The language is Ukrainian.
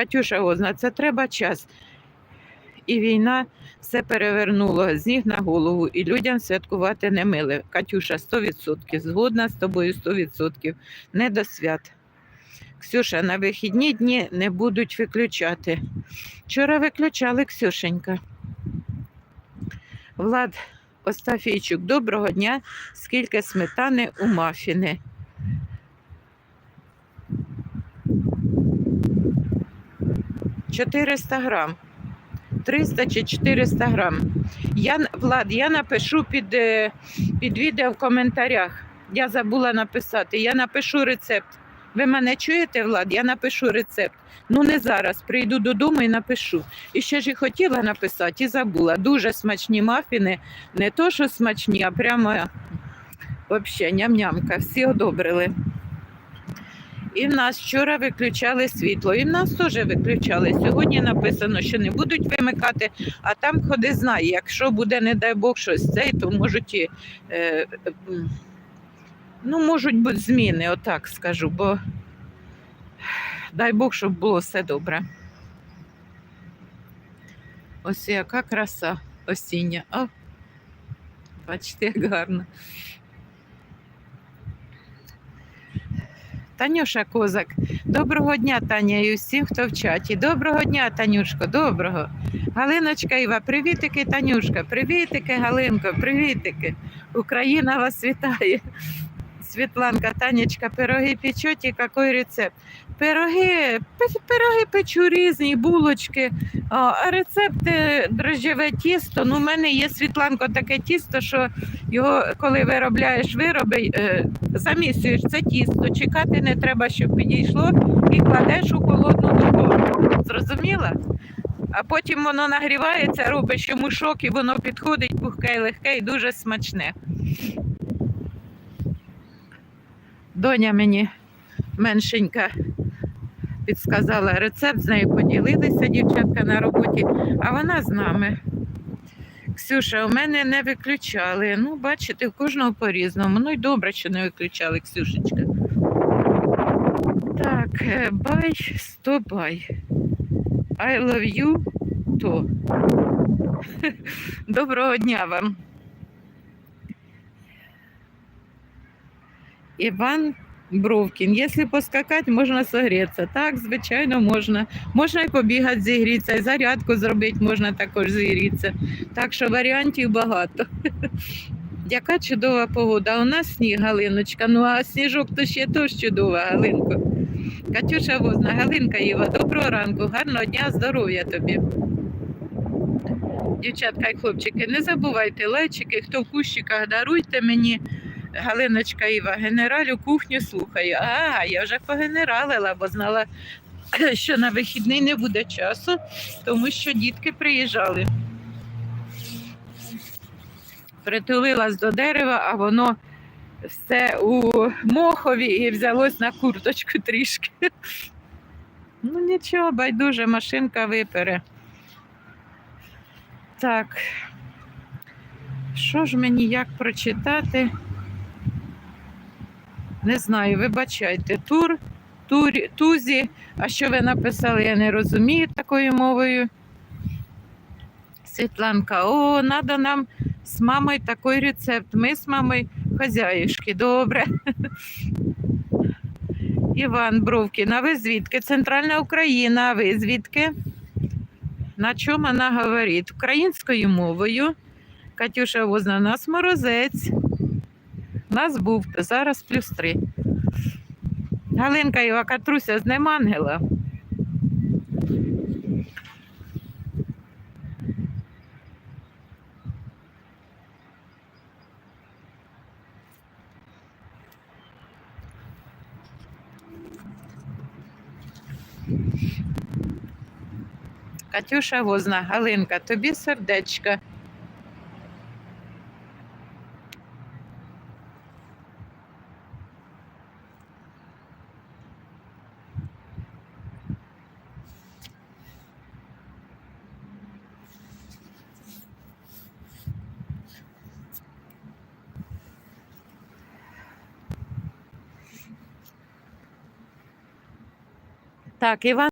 Катюша Гозна, це треба час. І війна все перевернула з ніг на голову, і людям святкувати не мили. Катюша, 100%. Згодна з тобою 100%. Не до свят. Ксюша, на вихідні дні не будуть виключати. Вчора виключали Ксюшенька. Влад Остафійчук, доброго дня. Скільки сметани у мафіни? Чотириста грам. 300 чи 400 грам. Я, Влад, я напишу під, е, під відео в коментарях. Я забула написати. Я напишу рецепт. Ви мене чуєте, Влад? Я напишу рецепт. Ну не зараз. Прийду додому і напишу. І ще ж і хотіла написати, і забула. Дуже смачні мафіни. Не то, що смачні, а прямо взагалі ням-нямка. Всі одобрили. І в нас вчора виключали світло, і в нас теж виключали. Сьогодні написано, що не будуть вимикати, а там ходи знає, якщо буде, не дай Бог, щось цей, то можуть і, е, ну, можуть бути зміни, отак скажу, бо дай Бог, щоб було все добре. Ось яка краса осіння. О, бачите, як гарно. Танюша Козак. Доброго дня, Таня, і усім, хто в чаті. Доброго дня, Танюшко, доброго. Галиночка Іва, привітики, Танюшка, привітики, Галинко, привітики. Україна вас вітає. Світланка, Танечка, пироги печете, який рецепт? Пироги, пироги печу різні, булочки, а, рецепти дрожжеве тісто. Ну, у мене є Світланко таке тісто, що його, коли виробляєш вироби, е, замісюєш це тісто, чекати не треба, щоб підійшло, і кладеш у холодну духовку. Зрозуміла? А потім воно нагрівається, робиш йому шок, і воно підходить пухке легке і дуже смачне. Доня мені меншенька підсказала рецепт, з нею поділилися дівчатка на роботі, а вона з нами. Ксюша, у мене не виключали. Ну, бачите, у кожного по-різному. Ну і добре, що не виключали, Ксюшечка. Так, е, бай, 100 бай. I love you, то. Доброго дня вам. Іван Бровкін. Якщо поскакати, можна согрітися. Так, звичайно, можна. Можна і побігати, зігрітися, і зарядку зробити можна також зігрітися. Так що варіантів багато. Яка чудова погода. У нас сніг, Галиночка. Ну а сніжок то ще теж чудова, Галинко. Катюша Возна, Галинка Іва, доброго ранку, гарного дня, здоров'я тобі. Дівчатка і хлопчики, не забувайте лайчики, хто в кущиках даруйте мені. Галиночка Іва, генералю кухню слухаю. А, я вже погенералила, бо знала, що на вихідний не буде часу, тому що дітки приїжджали. Притулилась до дерева, а воно все у мохові і взялось на курточку трішки. Ну нічого, байдуже, машинка випере. Так. Що ж мені як прочитати? Не знаю, вибачайте. Тур, тур, тузі. А що ви написали, я не розумію такою мовою. Світланка, о, надо нам з мамою такий рецепт. Ми з мамою хазяюшки, добре. Іван Бровкін, а ви звідки? Центральна Україна, а ви звідки? На чому вона говорить? Українською мовою. Катюша Возна, нас морозець. Нас був, зараз плюс три. Галинка Іва Катруся з ним ангела. Катюша Возна, Галинка, тобі сердечка. Так, Іван.